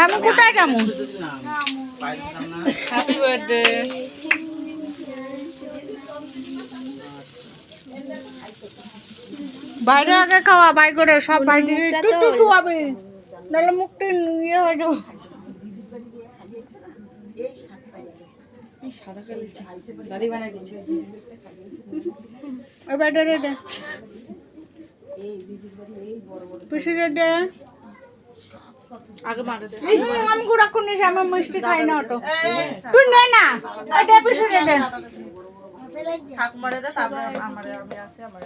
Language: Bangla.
আমি কোথায় কেমন বাইরে আগে খাওয়া বাই করে সব বাইরে একটু হবে নাহলে মুখটা ইয়ে হয়ে যাব। সাদা কালি বানাই দিচ্ছে। ওই বাইরে রে দে পিসি রে দে আগে মারে দে। আমি গুড়া কোনে আমি মিষ্টি খাই না অত তুই নে না ওই দে পিসি রে দে। ঠাকুমারে দে তারপরে আমার আমি আছে আমার।